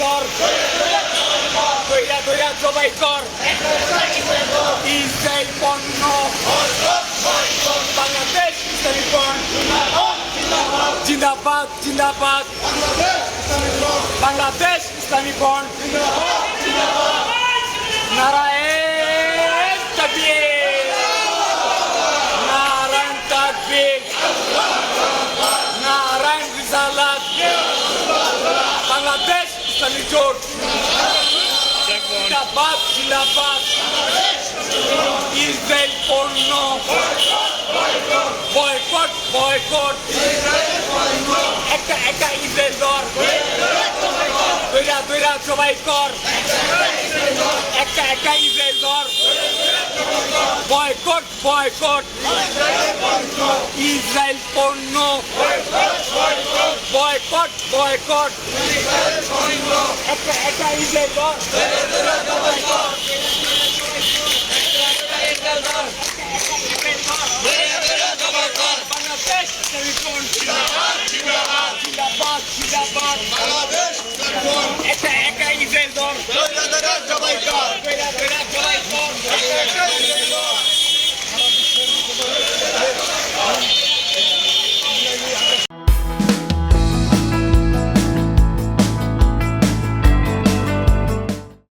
কর। কইরা কইরা জবাই কর। ইসরায়েল পণ্য। বাংলাদেশ ইসলামী পণ জিন্দাবাদ জিন্দাবাদ। বাংলাদেশ ইসলামী পণ নারায়ণ তকবীর। নারায়ণ বাংলাদেশ ইসলামী জোট জিন্দাবাদ জিন্দাবাদ ইসরায়েল পণ্য বয়কট বয়কট একটা একটা ইসরায়েল দর দৈরা দৈরা সবাই কর একটা একটা ইসরায়েল দর বয়কট বয়কট ইসরায়েল পণ্য boycott, boycott. একটা একটা ইসলাই কর বাংলাদেশ জিন্দাবাদ জিন্দাবাদ জিন্দাবাদ বাংলাদেশ একটা